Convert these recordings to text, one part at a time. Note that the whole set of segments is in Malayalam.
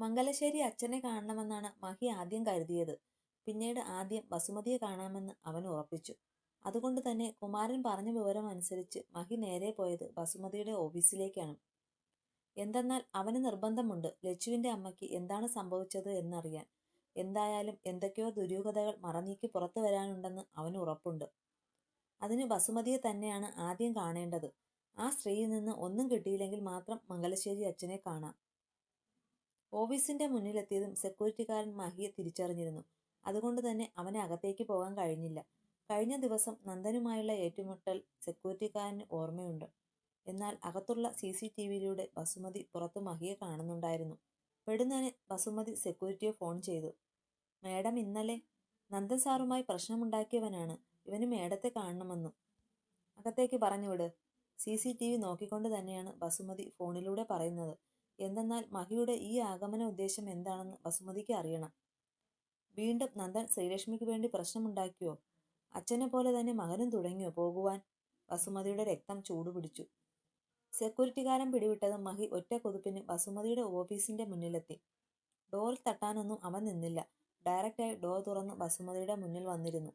മംഗലശ്ശേരി അച്ഛനെ കാണണമെന്നാണ് മഹി ആദ്യം കരുതിയത്. പിന്നീട് ആദ്യം വസുമതിയെ കാണാമെന്ന് അവൻ ഉറപ്പിച്ചു. അതുകൊണ്ട് തന്നെ കുമാരൻ പറഞ്ഞ വിവരം അനുസരിച്ച് മഹി നേരെ പോയത് വസുമതിയുടെ ഓഫീസിലേക്കാണ്. എന്തെന്നാൽ അവന് നിർബന്ധമുണ്ട് ലച്ചുവിന്റെ അമ്മയ്ക്ക് എന്താണ് സംഭവിച്ചത് എന്നറിയാൻ. എന്തായാലും എന്തൊക്കെയോ ദുരൂഹതകൾ മറനീക്കി പുറത്തു വരാനുണ്ടെന്ന് അവന് ഉറപ്പുണ്ട്. അതിന് വസുമതിയെ തന്നെയാണ് ആദ്യം കാണേണ്ടത്. ആ സ്ത്രീയിൽ നിന്ന് ഒന്നും കിട്ടിയില്ലെങ്കിൽ മാത്രം മംഗലശ്ശേരി അച്ഛനെ കാണാം. ഓഫീസിന്റെ മുന്നിലെത്തിയതും സെക്യൂരിറ്റിക്കാരൻ മഹിയെ തിരിച്ചറിഞ്ഞിരുന്നു. അതുകൊണ്ട് തന്നെ അവനെ അകത്തേക്ക് പോകാൻ കഴിഞ്ഞില്ല. കഴിഞ്ഞ ദിവസം നന്ദനുമായുള്ള ഏറ്റുമുട്ടൽ സെക്യൂരിറ്റിക്കാരന് ഓർമ്മയുണ്ട്. എന്നാൽ അകത്തുള്ള സി സി ടി വിയിലൂടെ വസുമതി പുറത്ത് മഹിയെ കാണുന്നുണ്ടായിരുന്നു. പെടുന്നതിന് വസുമതി സെക്യൂരിറ്റിയെ ഫോൺ ചെയ്തു. മേഡം ഇന്നലെ നന്ദൻ സാറുമായി പ്രശ്നമുണ്ടാക്കിയവനാണ്. ഇവന് മേഡത്തെ കാണണമെന്നും. അകത്തേക്ക് പറഞ്ഞുവിട്. സി സി ടി വി നോക്കിക്കൊണ്ട് തന്നെയാണ് വസുമതി ഫോണിലൂടെ പറയുന്നത്. എന്തെന്നാൽ മഹിയുടെ ഈ ആഗമന ഉദ്ദേശം എന്താണെന്ന് വസുമതിക്ക് അറിയണം. വീണ്ടും നന്ദൻ ശ്രീലക്ഷ്മിക്ക് വേണ്ടി പ്രശ്നമുണ്ടാക്കിയോ? അച്ഛനെ പോലെ തന്നെ മകനും തുടങ്ങിയോ പോകുവാൻ? വസുമതിയുടെ രക്തം ചൂടുപിടിച്ചു. സെക്യൂരിറ്റിക്കാരൻ പിടിവിട്ടതും മഹി ഒറ്റ കൊതുപ്പിന് വസുമതിയുടെ ഓഫീസിന്റെ മുന്നിലെത്തി. ഡോർ തട്ടാനൊന്നും അവൻ നിന്നില്ല. ഡയറക്റ്റായി ഡോർ തുറന്ന് വസുമതിയുടെ മുന്നിൽ വന്നിരുന്നു.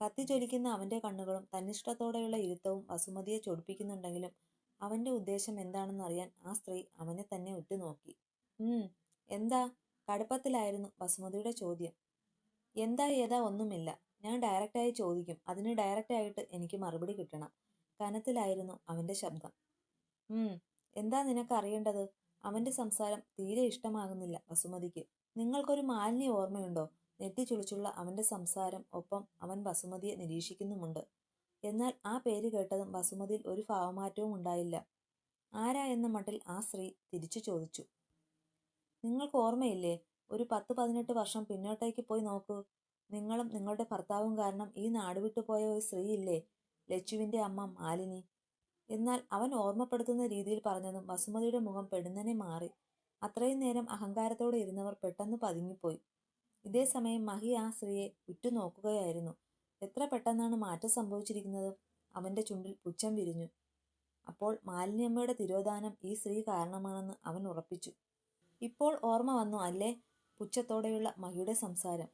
കത്തിജ്വലിക്കുന്ന അവന്റെ കണ്ണുകളും തന്നിഷ്ടത്തോടെയുള്ള ഇരുത്തവും വസുമതിയെ ചൊടിപ്പിക്കുന്നുണ്ടെങ്കിലും അവന്റെ ഉദ്ദേശം എന്താണെന്ന് അറിയാൻ ആ സ്ത്രീ അവനെ തന്നെ ഉറ്റുനോക്കി. എന്താ? കടുപ്പത്തിലായിരുന്നു വസുമതിയുടെ ചോദ്യം. എന്താ ഏതാ ഒന്നുമില്ല. ഞാൻ ഡയറക്റ്റായി ചോദിക്കും. അതിന് ഡയറക്റ്റായിട്ട് എനിക്ക് മറുപടി കിട്ടണം. കനത്തിലായിരുന്നു അവന്റെ ശബ്ദം. എന്താ നിനക്ക് അറിയേണ്ടത്? അവന്റെ സംസാരം തീരെ ഇഷ്ടമാകുന്നില്ല വസുമതിക്ക്. നിങ്ങൾക്കൊരു മാലിന്യ ഓർമ്മയുണ്ടോ? നെറ്റി ചുളിച്ചുള്ള അവന്റെ സംസാരം ഒപ്പം അവൻ വസുമതിയെ നിരീക്ഷിക്കുന്നുമുണ്ട്. എന്നാൽ ആ പേര് കേട്ടതും വസുമതിയിൽ ഒരു ഭാവമാറ്റവും ഉണ്ടായില്ല. ആരാ എന്ന മട്ടിൽ ആ സ്ത്രീ? തിരിച്ചു ചോദിച്ചു. നിങ്ങൾക്ക് ഓർമ്മയില്ലേ? ഒരു പത്ത് പതിനെട്ട് വർഷം പിന്നോട്ടേക്ക് പോയി നോക്കൂ. നിങ്ങളും നിങ്ങളുടെ ഭർത്താവും കാരണം ഈ നാട് വിട്ടുപോയ ഒരു സ്ത്രീയില്ലേ? ലച്ചുവിന്റെ അമ്മ മാലിനി. എന്നാൽ അവൻ ഓർമ്മപ്പെടുത്തുന്ന രീതിയിൽ പറഞ്ഞതും വസുമതിയുടെ മുഖം പെടുന്നനെ മാറി. അത്രയും നേരം അഹങ്കാരത്തോടെ ഇരുന്നവർ പെട്ടെന്ന് പതുങ്ങിപ്പോയി. ഇതേ സമയം മഹി ആ സ്ത്രീയെ ഉറ്റുനോക്കുകയായിരുന്നു. എത്ര പെട്ടെന്നാണ് മാറ്റം സംഭവിച്ചിരിക്കുന്നത്? അവന്റെ ചുണ്ടിൽ പുച്ഛം വിരിഞ്ഞു. അപ്പോൾ മാലിന്യമ്മയുടെ തിരോധാനം ഈ സ്ത്രീ കാരണമാണെന്ന് അവൻ ഉറപ്പിച്ചു. ഇപ്പോൾ ഓർമ്മ വന്നു അല്ലേ പുച്ഛത്തോടെയുള്ള മഹിയുടെ സംസാരം.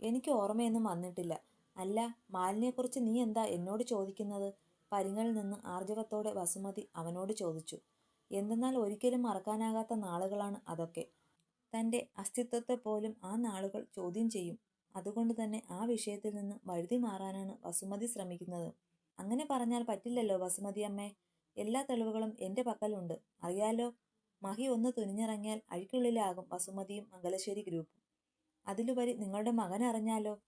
എനിക്ക് ഓർമ്മയൊന്നും വന്നിട്ടില്ല. അല്ല മാലിനെക്കുറിച്ച് നീ എന്താ എന്നോട് ചോദിക്കുന്നത്? പരിങ്ങളിൽ നിന്ന് ആർജവത്തോടെ വസുമതി അവനോട് ചോദിച്ചു. എന്തെന്നാൽ ഒരിക്കലും മറക്കാനാകാത്ത നാളുകളാണ് അതൊക്കെ. തന്റെ അസ്തിത്വത്തെ പോലും ആ നാളുകൾ ചോദ്യം ചെയ്യും. അതുകൊണ്ട് തന്നെ ആ വിഷയത്തിൽ നിന്ന് വഴുതി മാറാനാണ് വസുമതി ശ്രമിക്കുന്നത്. അങ്ങനെ പറഞ്ഞാൽ പറ്റില്ലല്ലോ വസുമതി അമ്മേ. എല്ലാ തെളിവുകളും എന്റെ പക്കലുണ്ട്. അറിയാലോ? മഹി ഒന്ന് തുനിഞ്ഞിറങ്ങിയാൽ അഴിക്കുള്ളിലാകും വസുമതിയും മംഗലശ്ശേരി ഗ്രൂപ്പും. അതിലുപരി നിങ്ങളുടെ മകൻ അറിഞ്ഞാലോ?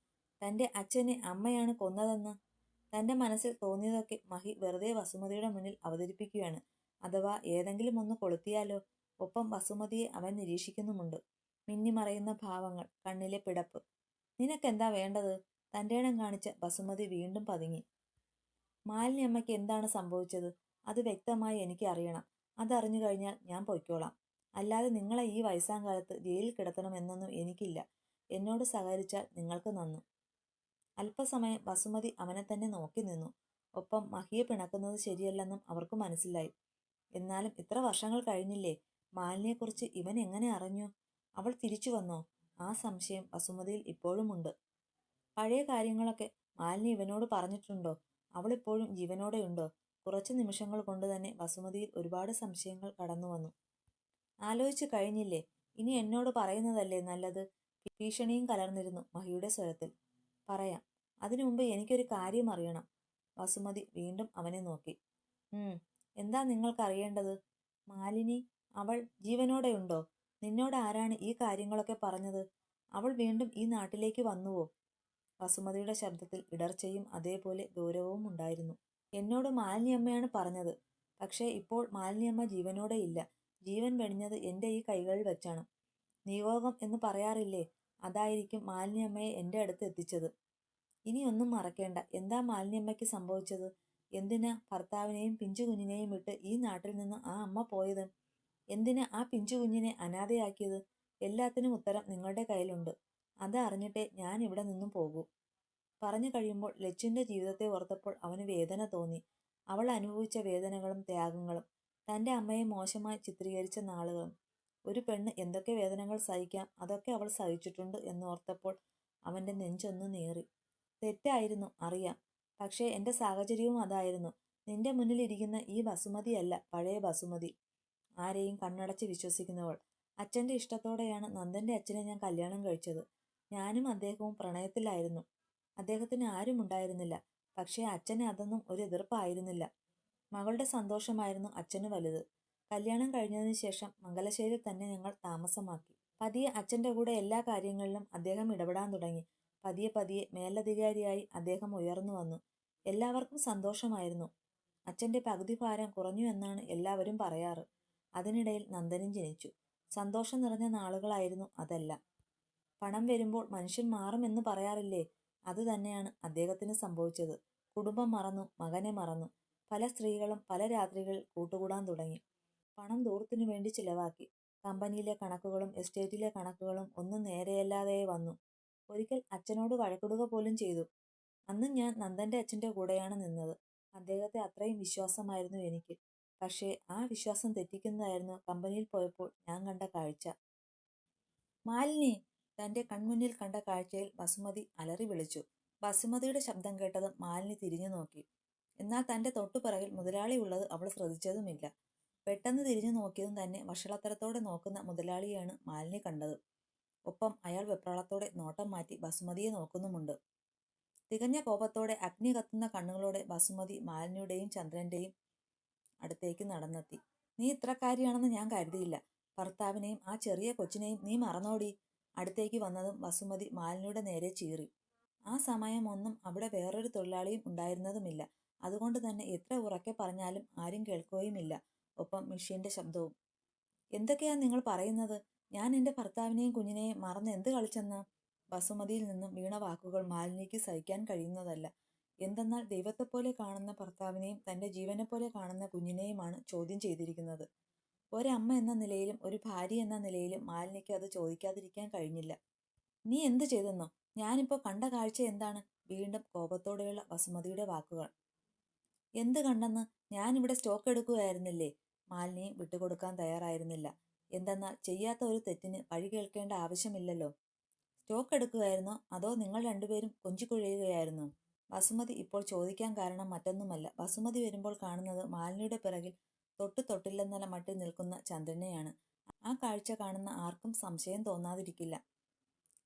തന്റെ അച്ഛനെ അമ്മയാണ് കൊന്നതെന്ന്. തന്റെ മനസ്സിൽ തോന്നിയതൊക്കെ മഹി വെറുതെ വസുമതിയുടെ മുന്നിൽ അവതരിപ്പിക്കുകയാണ്. അഥവാ ഏതെങ്കിലും ഒന്ന് കൊളുത്തിയാലോ? ഒപ്പം വസുമതിയെ അവൻ നിരീക്ഷിക്കുന്നുമുണ്ട്. മിന്നിമറയുന്ന ഭാവങ്ങൾ കണ്ണിലെ പിടപ്പ് നിനക്കെന്താ വേണ്ടത്? തന്റെ ഇടം കാണിച്ച ബസുമതി വീണ്ടും പതുങ്ങി. മാലിന്യമ്മയ്ക്ക് എന്താണ് സംഭവിച്ചത്? അത് വ്യക്തമായി എനിക്ക് അറിയണം. അതറിഞ്ഞു കഴിഞ്ഞാൽ ഞാൻ പൊയ്ക്കോളാം. അല്ലാതെ നിങ്ങളെ ഈ വയസ്സാം കാലത്ത് ജയിലിൽ കിടത്തണമെന്നൊന്നും എനിക്കില്ല. എന്നോട് സഹകരിച്ചാൽ നിങ്ങൾക്ക് നന്നു. അല്പസമയം ബസുമതി അവനെ തന്നെ നോക്കി നിന്നു. ഒപ്പം മഹിയെ പിണക്കുന്നത് ശരിയല്ലെന്നും അവർക്ക് മനസ്സിലായി. എന്നാലും ഇത്ര വർഷങ്ങൾ കഴിഞ്ഞില്ലേ? മാലിനെക്കുറിച്ച് ഇവൻ എങ്ങനെ അറിഞ്ഞു? അവൾ തിരിച്ചു വന്നോ? ആ സംശയം വസുമതിയിൽ ഇപ്പോഴുമുണ്ട്. പഴയ കാര്യങ്ങളൊക്കെ മാലിനി ഇവനോട് പറഞ്ഞിട്ടുണ്ടോ? അവൾ ഇപ്പോഴും ജീവനോടെയുണ്ടോ? കുറച്ച് നിമിഷങ്ങൾ കൊണ്ട് തന്നെ വസുമതിയിൽ ഒരുപാട് സംശയങ്ങൾ കടന്നു വന്നു. ആലോചിച്ചു കഴിഞ്ഞില്ലേ? ഇനി എന്നോട് പറയുന്നതല്ലേ നല്ലത്? ഭീഷണിയും കലർന്നിരുന്നു മഹിയുടെ സ്വരത്തിൽ. പറയാം. അതിനു മുമ്പ് എനിക്കൊരു കാര്യം അറിയണം. വസുമതി വീണ്ടും അവനെ നോക്കി. എന്താ നിങ്ങൾക്ക് അറിയേണ്ടത് മാലിനി അവൾ ജീവനോടെയുണ്ടോ? നിന്നോട് ആരാണ് ഈ കാര്യങ്ങളൊക്കെ പറഞ്ഞത്? അവൾ വീണ്ടും ഈ നാട്ടിലേക്ക് വന്നുവോ? വസുമതിയുടെ ശബ്ദത്തിൽ ഇടർച്ചയും അതേപോലെ ഗൗരവവും ഉണ്ടായിരുന്നു. എന്നോട് മാലിനിയമ്മയാണ് പറഞ്ഞത്. പക്ഷേ ഇപ്പോൾ മാലിനിയമ്മ ജീവനോടെ ഇല്ല. ജീവൻ വെടിഞ്ഞത് എന്റെ ഈ കൈകളിൽ വെച്ചാണ്. നിയോഗം എന്ന് പറയാറില്ലേ? അതായിരിക്കും മാലിന്യമ്മയെ എന്റെ അടുത്ത് എത്തിച്ചത്. ഇനിയൊന്നും മറക്കേണ്ട. എന്താ മാലിന്യമ്മയ്ക്ക് സംഭവിച്ചത്? എന്തിനാ ഭർത്താവിനെയും പിഞ്ചു കുഞ്ഞിനെയും വിട്ട് ഈ നാട്ടിൽ നിന്ന് ആ അമ്മ പോയത്? എന്തിനാ ആ പിഞ്ചു കുഞ്ഞിനെ അനാഥയാക്കിയത്? എല്ലാത്തിനും ഉത്തരം നിങ്ങളുടെ കയ്യിലുണ്ട്. അത് അറിഞ്ഞിട്ടേ ഞാൻ ഇവിടെ നിന്നും പോകൂ. പറഞ്ഞു കഴിയുമ്പോൾ ലച്ചുവിന്റെ ജീവിതത്തെ ഓർത്തപ്പോൾ അവന് വേദന തോന്നി. അവൾ അനുഭവിച്ച വേദനകളും ത്യാഗങ്ങളും തന്റെ അമ്മയെ മോശമായി ചിത്രീകരിച്ച നാളുകളും ഒരു പെണ്ണ് എന്തൊക്കെ വേദനകൾ സഹിക്കാം അതൊക്കെ അവൾ സഹിച്ചിട്ടുണ്ട് എന്ന് എന്നോർത്തപ്പോൾ അവന്റെ നെഞ്ചൊന്ന് നീറി. തെറ്റായിരുന്നു അറിയാം. പക്ഷേ എന്റെ സാഹചര്യവും അതായിരുന്നു. നിന്റെ മുന്നിലിരിക്കുന്ന ഈ ബസുമതിയല്ല പഴയ ബസുമതി. ആരെയും കണ്ണടച്ച് വിശ്വസിക്കുന്നവൾ. അച്ഛന്റെ ഇഷ്ടത്തോടെയാണ് നന്ദന്റെ അച്ഛനെ ഞാൻ കല്യാണം കഴിച്ചത്. ഞാനും അദ്ദേഹവും പ്രണയത്തിലായിരുന്നു. അദ്ദേഹത്തിന് ആരും ഉണ്ടായിരുന്നില്ല. പക്ഷേ അച്ഛന് അതൊന്നും ഒരു എതിർപ്പായിരുന്നില്ല. മകളുടെ സന്തോഷമായിരുന്നു അച്ഛന് വലുത്. കല്യാണം കഴിഞ്ഞതിന് ശേഷം മംഗലശ്ശേരിയിൽ തന്നെ ഞങ്ങൾ താമസമാക്കി. പതിയെ അച്ഛന്റെ കൂടെ എല്ലാ കാര്യങ്ങളിലും അദ്ദേഹം ഇടപെടാൻ തുടങ്ങി. പതിയെ പതിയെ മേലധികാരിയായി അദ്ദേഹം ഉയർന്നു വന്നു. എല്ലാവർക്കും സന്തോഷമായിരുന്നു. അച്ഛന്റെ പകുതി ഭാരം കുറഞ്ഞു എന്നാണ് എല്ലാവരും പറയാറ്. അതിനിടയിൽ നന്ദനും ജനിച്ചു. സന്തോഷം നിറഞ്ഞ നാളുകളായിരുന്നു അതെല്ലാം. പണം വരുമ്പോൾ മനുഷ്യൻ മാറുമെന്ന് പറയാറില്ലേ? അത് തന്നെയാണ് അദ്ദേഹത്തിന് സംഭവിച്ചത്. കുടുംബം മറന്നു മകനെ മറന്നു. പല സ്ത്രീകളും പല രാത്രികളിൽ കൂട്ടുകൂടാൻ തുടങ്ങി. പണം ദൂരത്തിനു വേണ്ടി ചിലവാക്കി. കമ്പനിയിലെ കണക്കുകളും എസ്റ്റേറ്റിലെ കണക്കുകളും ഒന്നും നേരെയല്ലാതെ വന്നു. ഒരിക്കൽ അച്ഛനോട് വഴക്കിടുക പോലും ചെയ്തു. അന്ന് ഞാൻ നന്ദന്റെ അച്ഛന്റെ കൂടെയാണ് നിന്നത്. അദ്ദേഹത്തെ അത്രയും വിശ്വാസമായിരുന്നു എനിക്ക്. പക്ഷേ ആ വിശ്വാസം തെറ്റിക്കുന്നതായിരുന്നു കമ്പനിയിൽ പോയപ്പോൾ ഞാൻ കണ്ട കാഴ്ച. മാലിനി തന്റെ കൺമുന്നിൽ കണ്ട കാഴ്ചയിൽ വസുമതി അലറി വിളിച്ചു. വസുമതിയുടെ ശബ്ദം കേട്ടതും മാലിനി തിരിഞ്ഞു നോക്കി. എന്നാൽ തന്റെ തൊട്ടുപിറകിൽ മുതലാളി ഉള്ളത് അവൾ ശ്രദ്ധിച്ചതുമില്ല. പെട്ടെന്ന് തിരിഞ്ഞു നോക്കിയതും തന്നെ വഷളത്തരത്തോടെ നോക്കുന്ന മുതലാളിയാണ് മാലിനി കണ്ടത്. ഒപ്പം അയാൾ വെപ്രാളത്തോടെ നോട്ടം മാറ്റി ബസുമതിയെ നോക്കുന്നുമുണ്ട്. തികഞ്ഞ കോപത്തോടെ അഗ്നി കത്തുന്ന കണ്ണുകളോടെ ബസുമതി മാലിനിയുടെയും ചന്ദ്രന്റെയും അടുത്തേക്ക് നടന്നെത്തി. നീ ഇത്രക്കാരിയാണെന്ന് ഞാൻ കരുതിയില്ല. ഭർത്താവിനെയും ആ ചെറിയ കൊച്ചിനെയും നീ മറന്നോടി അടുത്തേക്ക് വന്നതും വസുമതി മാലിനിയുടെ നേരെ ചീറി. ആ സമയമൊന്നും അവിടെ വേറൊരു തൊഴിലാളിയും ഉണ്ടായിരുന്നതുമില്ല. അതുകൊണ്ട് തന്നെ എത്ര ഉറക്കെ പറഞ്ഞാലും ആരും കേൾക്കുകയുമില്ല. ഒപ്പം മിഷീന്റെ ശബ്ദവും. എന്തൊക്കെയാ നിങ്ങൾ പറയുന്നത്? ഞാൻ എന്റെ ഭർത്താവിനെയും കുഞ്ഞിനെയും മറന്ന് എന്ത് കളിച്ചെന്ന്? വസുമതിയിൽ നിന്നും വീണ വാക്കുകൾ മാലിനിക്ക് സഹിക്കാൻ കഴിയുന്നതല്ല. എന്തെന്നാൽ ദൈവത്തെപ്പോലെ കാണുന്ന ഭർത്താവിനെയും തന്റെ ജീവനെപ്പോലെ കാണുന്ന കുഞ്ഞിനെയുമാണ് ചോദ്യം ചെയ്തിരിക്കുന്നത്. ഒരമ്മ എന്ന നിലയിലും ഒരു ഭാര്യ എന്ന നിലയിലും മാലിനിക്ക് അത് ചോദിക്കാതിരിക്കാൻ കഴിഞ്ഞില്ല. നീ എന്ത് ചെയ്തെന്നോ? ഞാനിപ്പോൾ കണ്ട കാഴ്ച എന്താണ്? വീണ്ടും കോപത്തോടെയുള്ള വസുമതിയുടെ വാക്കുകൾ. എന്ത് കണ്ടെന്ന്? ഞാനിവിടെ സ്റ്റോക്ക് എടുക്കുകയായിരുന്നില്ലേ? മാലിനിയെ വിട്ടുകൊടുക്കാൻ തയ്യാറായിരുന്നില്ല. എന്തെന്നാൽ ചെയ്യാത്ത ഒരു തെറ്റിന് വഴി കേൾക്കേണ്ട ആവശ്യമില്ലല്ലോ. സ്റ്റോക്ക് എടുക്കുകയായിരുന്നോ? അതോ നിങ്ങൾ രണ്ടുപേരും കൊഞ്ചിക്കുഴയുകയായിരുന്നോ? ബസുമതി ഇപ്പോൾ ചോദിക്കാൻ കാരണം മറ്റൊന്നുമല്ല. വസുമതി വരുമ്പോൾ കാണുന്നത് മാലിനിയുടെ പിറകിൽ തൊട്ട് തൊട്ടില്ലെന്നല്ല മട്ടിൽ നിൽക്കുന്ന ചന്ദ്രനെയാണ്. ആ കാഴ്ച കാണുന്ന ആർക്കും സംശയം തോന്നാതിരിക്കില്ല.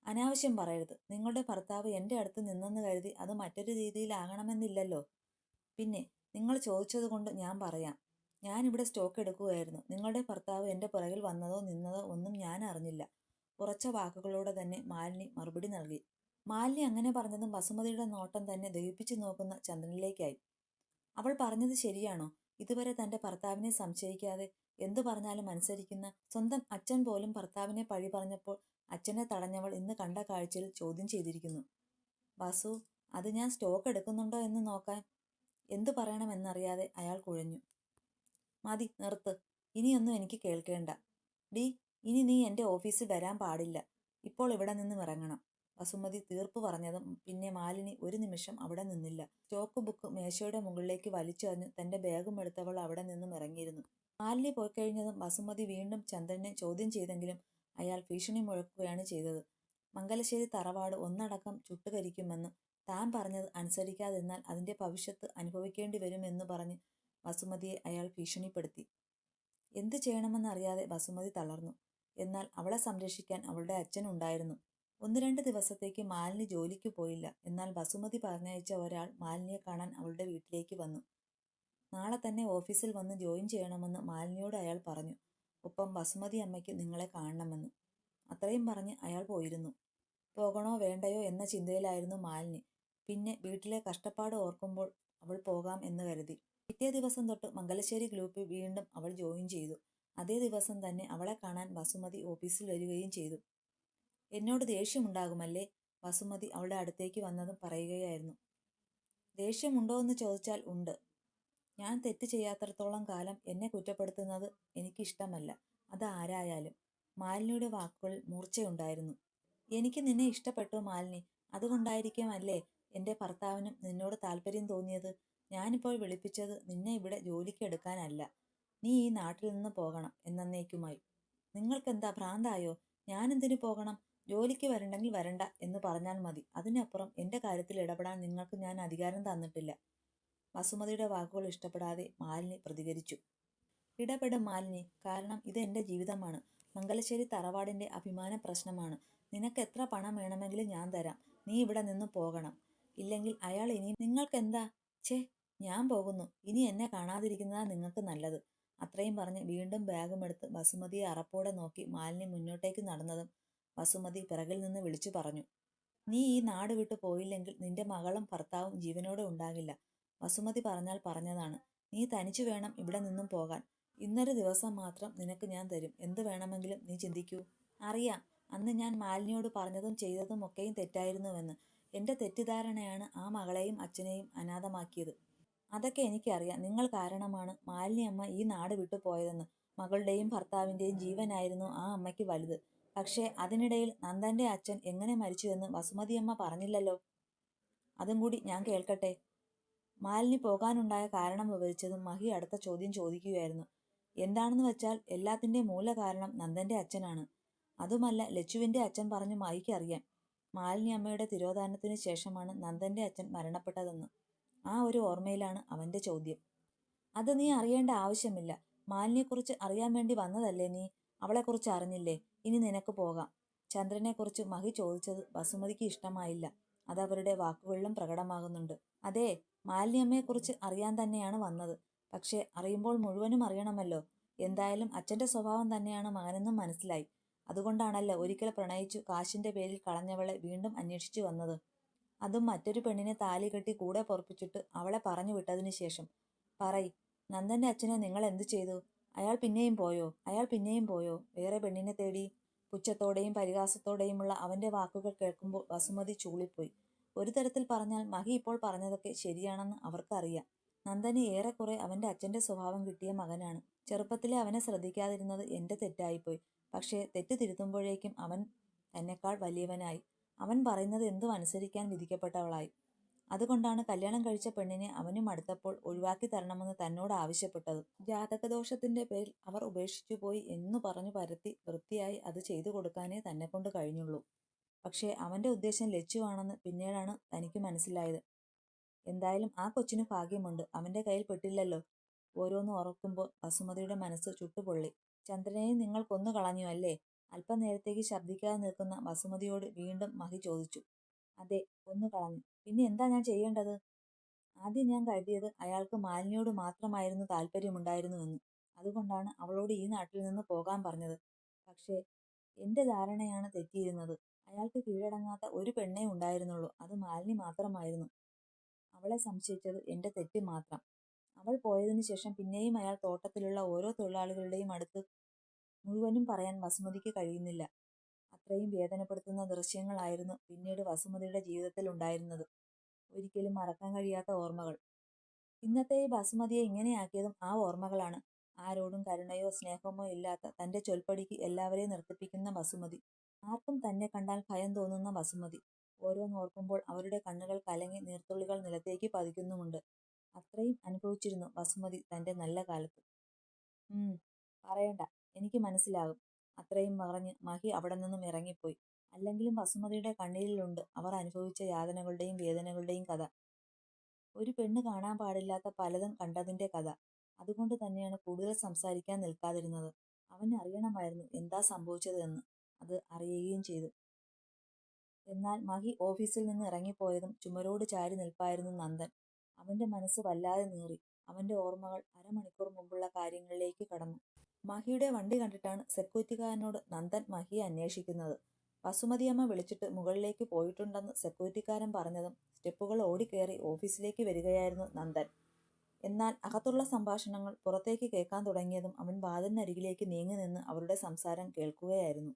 അനാവശ്യം പറയരുത്. നിങ്ങളുടെ ഭർത്താവ് എന്റെ അടുത്ത് നിന്നെന്ന് കരുതി അത് മറ്റൊരു രീതിയിലാകണമെന്നില്ലല്ലോ പിന്നെ നിങ്ങൾ ചോദിച്ചതുകൊണ്ട് ഞാൻ പറയാം. ഞാനിവിടെ സ്റ്റോക്ക് എടുക്കുകയായിരുന്നു. നിങ്ങളുടെ ഭർത്താവ് എന്റെ പുറകിൽ വന്നതോ നിന്നതോ ഒന്നും ഞാൻ അറിഞ്ഞില്ല. ഉറച്ച വാക്കുകളോടെ തന്നെ മാലിനി മറുപടി നൽകി. മാലിനി അങ്ങനെ പറഞ്ഞതും വസുമതിയുടെ നോട്ടം തന്നെ ദഹിപ്പിച്ചു നോക്കുന്ന ചന്ദ്രനിലേക്കായി. അവൾ പറഞ്ഞത് ശരിയാണോ? ഇതുവരെ തന്റെ ഭർത്താവിനെ സംശയിക്കാതെ എന്തു പറഞ്ഞാലും അനുസരിക്കുന്ന സ്വന്തം അച്ഛൻ പോലും ഭർത്താവിനെ പഴി പറഞ്ഞപ്പോൾ അച്ഛനെ തടഞ്ഞവൾ ഇന്ന് കണ്ട കാഴ്ചയിൽ ചോദ്യം ചെയ്തിരിക്കുന്നു. വസു അത് ഞാൻ സ്റ്റോക്ക് എടുക്കുന്നുണ്ടോ എന്ന് നോക്കാൻ എന്തു പറയണമെന്നറിയാതെ അയാൾ കുഴഞ്ഞു. മതി നിർത്ത്. ഇനിയൊന്നും എനിക്ക് കേൾക്കേണ്ട. ഡി ഇനി നീ എന്റെ ഓഫീസിൽ വരാൻ പാടില്ല. ഇപ്പോൾ ഇവിടെ നിന്നും ഇറങ്ങണം. വസുമതി തീർപ്പ് പറഞ്ഞതും പിന്നെ മാലിനി ഒരു നിമിഷം അവിടെ നിന്നില്ല. സ്റ്റോക്ക് ബുക്ക് മേശയുടെ മുകളിലേക്ക് വലിച്ചെറിഞ്ഞ് തന്റെ ബാഗും എടുത്തവൾ അവിടെ നിന്നും ഇറങ്ങിയിരുന്നു. മാലിനി പോയി കഴിഞ്ഞതും വസുമതി വീണ്ടും ചന്ദ്രനെ ചോദ്യം ചെയ്തെങ്കിലും അയാൾ ഭീഷണി മുഴക്കുകയാണ് ചെയ്തത്. മംഗലശ്ശേരി തറവാട് ഒന്നടക്കം ചുട്ടുകരിക്കുമെന്നും താൻ പറഞ്ഞത് അനുസരിക്കാതിരുന്നാൽ അതിന്റെ ഭവിഷ്യത്ത് അനുഭവിക്കേണ്ടി വരുമെന്ന് പറഞ്ഞ് വസുമതിയെ അയാൾ ഭീഷണിപ്പെടുത്തി. എന്തു ചെയ്യണമെന്നറിയാതെ വസുമതി തളർന്നു. എന്നാൽ അവളെ സംരക്ഷിക്കാൻ അവളുടെ അച്ഛൻ ഉണ്ടായിരുന്നു. ഒന്ന് രണ്ട് ദിവസത്തേക്ക് മാലിനി ജോലിക്ക് പോയില്ല. എന്നാൽ വസുമതി പറഞ്ഞയച്ച ഒരാൾ മാലിനിയെ കാണാൻ അവളുടെ വീട്ടിലേക്ക് വന്നു. നാളെ തന്നെ ഓഫീസിൽ വന്ന് ജോയിൻ ചെയ്യണമെന്ന് മാലിനിയോട് അയാൾ പറഞ്ഞു. ഒപ്പം വസുമതി അമ്മയ്ക്ക് നിങ്ങളെ കാണണമെന്ന്. അത്രയും പറഞ്ഞ് അയാൾ പോയിരുന്നു. പോകണോ വേണ്ടയോ എന്ന ചിന്തയിലായിരുന്നു മാലിനി. പിന്നെ വീട്ടിലെ കഷ്ടപ്പാട് ഓർക്കുമ്പോൾ അവൾ പോകാം എന്ന് കരുതി. പിറ്റേ ദിവസം തൊട്ട് മംഗലശ്ശേരി ഗ്രൂപ്പിൽ വീണ്ടും അവൾ ജോയിൻ ചെയ്തു. അതേ ദിവസം തന്നെ അവളെ കാണാൻ വസുമതി ഓഫീസിൽ വരികയും ചെയ്തു. എന്നോട് ദേഷ്യമുണ്ടാകുമല്ലേ? വസുമതി അവളുടെ അടുത്തേക്ക് വന്നതും പറയുകയായിരുന്നു. ദേഷ്യമുണ്ടോ എന്ന് ചോദിച്ചാൽ ഉണ്ട്. ഞാൻ തെറ്റ് ചെയ്യാത്തടത്തോളം കാലം എന്നെ കുറ്റപ്പെടുത്തുന്നത് എനിക്കിഷ്ടമല്ല. അത് ആരായാലും. മാലിനിയുടെ വാക്കുകളിൽ മൂർച്ചയുണ്ടായിരുന്നു. എനിക്ക് നിന്നെ ഇഷ്ടപ്പെട്ടു മാലിനി. അതുകൊണ്ടായിരിക്കുമല്ലേ എന്റെ ഭർത്താവിനും നിന്നോട് താല്പര്യം തോന്നിയത്? ഞാനിപ്പോൾ വിളിപ്പിച്ചത് നിന്നെ ഇവിടെ ജോലിക്ക് എടുക്കാനല്ല നീ ഈ നാട്ടിൽ നിന്ന് പോകണം എന്നേക്കുമായി നിങ്ങൾക്കെന്താ ഭ്രാന്തായോ? ഞാനെന്തിനു പോകണം? ജോലിക്ക് വരണ്ടെങ്കിൽ വരണ്ട എന്ന് പറഞ്ഞാൽ മതി. അതിനപ്പുറം എന്റെ കാര്യത്തിൽ ഇടപെടാൻ നിങ്ങൾക്ക് ഞാൻ അധികാരം തന്നിട്ടില്ല. വസുമതിയുടെ വാക്കുകൾ ഇഷ്ടപ്പെടാതെ മാലിനി പ്രതികരിച്ചു. ഇടപെടും മാലിനി. കാരണം ഇത് എന്റെ ജീവിതമാണ്. മംഗലശ്ശേരി തറവാടിന്റെ അഭിമാന പ്രശ്നമാണ്. നിനക്ക് എത്ര പണം വേണമെങ്കിലും ഞാൻ തരാം. നീ ഇവിടെ നിന്ന് പോകണം. ഇല്ലെങ്കിൽ അയാൾ ഇനി നിങ്ങൾക്ക് എന്താ ഛേ ഞാൻ പോകുന്നു. ഇനി എന്നെ കാണാതിരിക്കുന്നതാണ് നിങ്ങൾക്ക് നല്ലത്. അത്രയും പറഞ്ഞ് വീണ്ടും ബാഗും എടുത്ത് വസുമതിയെ അറപ്പോടെ നോക്കി മാലിനി മുന്നോട്ടേക്ക് നടന്നതും വസുമതി പിറകിൽ നിന്ന് വിളിച്ചു പറഞ്ഞു നീ ഈ നാട് വിട്ടു പോയില്ലെങ്കിൽ നിന്റെ മകളും ഭർത്താവും ജീവനോടെ ഉണ്ടാകില്ല വസുമതി പറഞ്ഞാൽ പറഞ്ഞതാണ് നീ തനിച്ചു വേണം ഇവിടെ നിന്നും പോകാൻ. ഇന്നൊരു ദിവസം മാത്രം നിനക്ക് ഞാൻ തരും. എന്ത് വേണമെങ്കിലും നീ ചിന്തിക്കൂ. അറിയാം അന്ന് ഞാൻ മാലിനിയോട് പറഞ്ഞതും ചെയ്തതും ഒക്കെയും തെറ്റായിരുന്നുവെന്ന്. എന്റെ തെറ്റിദ്ധാരണയാണ് ആ മകളെയും അച്ഛനെയും അനാഥമാക്കിയത്. അതൊക്കെ എനിക്കറിയാം. നിങ്ങൾ കാരണമാണ് മാലിനി അമ്മ ഈ നാട് വിട്ടു പോയതെന്ന്. മകളുടെയും ഭർത്താവിന്റെയും ജീവനായിരുന്നു ആ അമ്മയ്ക്ക് വലുത്. പക്ഷേ അതിനിടയിൽ നന്ദന്റെ അച്ഛൻ എങ്ങനെ മരിച്ചുവെന്ന് വസുമതിയമ്മ പറഞ്ഞില്ലല്ലോ. അതും കൂടി ഞാൻ കേൾക്കട്ടെ. മാലിനി പോകാനുണ്ടായ കാരണം വിവരിച്ചതും മഹി അടുത്ത ചോദ്യം ചോദിക്കുകയായിരുന്നു. എന്താണെന്ന് വെച്ചാൽ എല്ലാത്തിന്റെ മൂല കാരണം നന്ദന്റെ അച്ഛനാണ്. അതുമല്ല ലച്ചുവിന്റെ അച്ഛൻ പറഞ്ഞു മഹിക്ക് അറിയാം. മാലിനി അമ്മയുടെ തിരോധാനത്തിന് ശേഷമാണ് നന്ദന്റെ അച്ഛൻ മരണപ്പെട്ടതെന്ന്. ആ ഒരു ഓർമ്മയിലാണ് അവന്റെ ചോദ്യം. അത് നീ അറിയേണ്ട ആവശ്യമില്ല. മാലിനിയെക്കുറിച്ച് അറിയാൻ വേണ്ടി വന്നതല്ലേ നീ? അവളെക്കുറിച്ച് അറിഞ്ഞില്ലേ? ഇനി നിനക്ക് പോകാം. ചന്ദ്രനെക്കുറിച്ച് മഹി ചോദിച്ചത് ബസുമതിക്ക് ഇഷ്ടമായില്ല. അതവരുടെ വാക്കുകളിലും പ്രകടമാകുന്നുണ്ട്. അതെ മാലിന്യമ്മയെക്കുറിച്ച് അറിയാൻ തന്നെയാണ് വന്നത്. പക്ഷേ അറിയുമ്പോൾ മുഴുവനും അറിയണമല്ലോ. എന്തായാലും അച്ഛന്റെ സ്വഭാവം തന്നെയാണ് മകനെന്നും മനസ്സിലായി. അതുകൊണ്ടാണല്ലോ ഒരിക്കൽ പ്രണയിച്ചു കാശിന്റെ പേരിൽ കളഞ്ഞവളെ വീണ്ടും അന്വേഷിച്ചു വന്നത്. അതും മറ്റൊരു പെണ്ണിനെ താലി കെട്ടി കൂടെ പൊറപ്പിച്ചിട്ട് അവളെ പറഞ്ഞു വിട്ടതിന് ശേഷം. പറയ് നന്ദന്റെ അച്ഛനെ നിങ്ങൾ എന്തു ചെയ്തു? അയാൾ പിന്നെയും പോയോ? അയാൾ പിന്നെയും പോയോ? വേറെ പെണ്ണിനെ തേടി പുച്ഛത്തോടെയും പരിഹാസത്തോടെയുമുള്ള അവന്റെ വാക്കുകൾ കേൾക്കുമ്പോൾ വസുമതി ചൂളിപ്പോയി. ഒരു തരത്തിൽ പറഞ്ഞാൽ മഹി ഇപ്പോൾ പറഞ്ഞതൊക്കെ ശരിയാണെന്ന് അവർക്കറിയാം. നന്ദന് ഏറെക്കുറെ അവന്റെ അച്ഛന്റെ സ്വഭാവം കിട്ടിയ മകനാണ്. ചെറുപ്പത്തിലെ അവനെ ശ്രദ്ധിക്കാതിരുന്നത് എന്റെ തെറ്റായിപ്പോയി. പക്ഷേ തെറ്റ് തിരുത്തുമ്പോഴേക്കും അവൻ എന്നെക്കാൾ വലിയവനായി. അവൻ പറയുന്നത് എന്തും അനുസരിക്കാൻ വിധിക്കപ്പെട്ടവളായി. അതുകൊണ്ടാണ് കല്യാണം കഴിച്ച പെണ്ണിനെ അവനും അടുത്തപ്പോൾ ഒഴിവാക്കി തരണമെന്ന് തന്നോട് ആവശ്യപ്പെട്ടത്. ജാതകദോഷത്തിന്റെ പേരിൽ അവർ ഉപേക്ഷിച്ചു പോയി എന്നു പറഞ്ഞു പരത്തി വൃത്തിയായി അത് ചെയ്തു കൊടുക്കാനേ തന്നെ കൊണ്ട് കഴിഞ്ഞുള്ളൂ. പക്ഷേ അവന്റെ ഉദ്ദേശം ലച്ചുവാണെന്ന് പിന്നീടാണ് തനിക്ക് മനസ്സിലായത്. എന്തായാലും ആ കൊച്ചിന് ഭാഗ്യമുണ്ട്. അവന്റെ കയ്യിൽ പെട്ടില്ലല്ലോ. ഓരോന്ന് ഓർക്കുമ്പോൾ വസുമതിയുടെ മനസ്സ് ചുട്ടുപൊള്ളി. ചന്ദ്രനെയും നിങ്ങൾ കൊന്നു കളഞ്ഞു അല്ലേ? അല്പനേരത്തേക്ക് ശബ്ദിക്കാതെ നിൽക്കുന്ന വസുമതിയോട് വീണ്ടും മഹി ചോദിച്ചു. അതെ ഒന്ന് കളഞ്ഞു. പിന്നെ എന്താ ഞാൻ ചെയ്യേണ്ടത്? ആദ്യം ഞാൻ കരുതിയത് അയാൾക്ക് മാലിനിയോട് മാത്രമായിരുന്നു താല്പര്യമുണ്ടായിരുന്നുവെന്ന്. അതുകൊണ്ടാണ് അവളോട് ഈ നാട്ടിൽ നിന്ന് പോകാൻ പറഞ്ഞത്. പക്ഷേ എന്റെ ധാരണയാണ് തെറ്റിയിരുന്നത്. അയാൾക്ക് കീഴടങ്ങാത്ത ഒരു പെണ്ണേ ഉണ്ടായിരുന്നുള്ളൂ. അത് മാലിനി മാത്രമായിരുന്നു. അവളെ സംശയിച്ചത് എന്റെ തെറ്റ് മാത്രം. അവൾ പോയതിനു ശേഷം പിന്നെയും അയാൾ തോട്ടത്തിലുള്ള ഓരോ തൊഴിലാളികളുടെയും അടുത്ത് മുഴുവനും പറയാൻ വസുമതിക്ക് കഴിയുന്നില്ല. അത്രയും വേദനപ്പെടുത്തുന്ന ദൃശ്യങ്ങളായിരുന്നു പിന്നീട് വസുമതിയുടെ ജീവിതത്തിൽ ഉണ്ടായിരുന്നത്. ഒരിക്കലും മറക്കാൻ കഴിയാത്ത ഓർമ്മകൾ. ഇന്നത്തെ ഈ ബസുമതിയെ ഇങ്ങനെയാക്കിയതും ആ ഓർമ്മകളാണ്. ആരോടും കരുണയോ സ്നേഹമോ ഇല്ലാത്ത തന്റെ ചൊൽപ്പടിക്ക് എല്ലാവരെയും നിർത്തിപ്പിക്കുന്ന വസുമതി. ആർക്കും തന്നെ കണ്ടാൽ ഭയം തോന്നുന്ന വസുമതി. ഓരോന്നോർക്കുമ്പോൾ അവരുടെ കണ്ണുകൾ കലങ്ങി നീർത്തുള്ളികൾ നിലത്തേക്ക് പതിക്കുന്നുമുണ്ട്. അത്രയും അനുഭവിച്ചിരുന്നു വസുമതി തന്റെ നല്ല കാലത്ത്. ഉം പറയണ്ട. എനിക്ക് മനസ്സിലാകും. അത്രയും പറഞ്ഞ് മഹി അവിടെ നിന്നും ഇറങ്ങിപ്പോയി. അല്ലെങ്കിലും വസുമതിയുടെ കണ്ണീരിലുണ്ട് അവർ അനുഭവിച്ച യാതനകളുടെയും വേദനകളുടെയും കഥ. ഒരു പെണ്ണ് കാണാൻ പാടില്ലാത്ത പലതും കണ്ടതിന്റെ കഥ. അതുകൊണ്ട് തന്നെയാണ് കൂടുതൽ സംസാരിക്കാൻ നിൽക്കാതിരുന്നത്. അവന് അറിയണമായിരുന്നു എന്താ സംഭവിച്ചതെന്ന്. അത് അറിയുകയും ചെയ്തു. എന്നാൽ മഹി ഓഫീസിൽ നിന്ന് ഇറങ്ങിപ്പോയതും ചുമരോട് ചാരി നിൽപ്പായിരുന്നു നന്ദൻ. അവന്റെ മനസ്സ് വല്ലാതെ നീറി. അവന്റെ ഓർമ്മകൾ അരമണിക്കൂർ മുമ്പുള്ള കാര്യങ്ങളിലേക്ക് കടന്നു. മഹിയുടെ വണ്ടി കണ്ടിട്ടാണ് സെക്യൂരിറ്റിക്കാരനോട് നന്ദൻ മഹിയെ അന്വേഷിക്കുന്നത്. വസുമതിയമ്മ വിളിച്ചിട്ട് മുകളിലേക്ക് പോയിട്ടുണ്ടെന്ന് സെക്യൂരിറ്റിക്കാരൻ പറഞ്ഞതും സ്റ്റെപ്പുകൾ ഓടിക്കയറി ഓഫീസിലേക്ക് വരികയായിരുന്നു നന്ദൻ. എന്നാൽ അകത്തുള്ള സംഭാഷണങ്ങൾ പുറത്തേക്ക് കേൾക്കാൻ തുടങ്ങിയതും അവൻ വാതിലിനരികിലേക്ക് നീങ്ങി നിന്ന് അവരുടെ സംസാരം കേൾക്കുകയായിരുന്നു.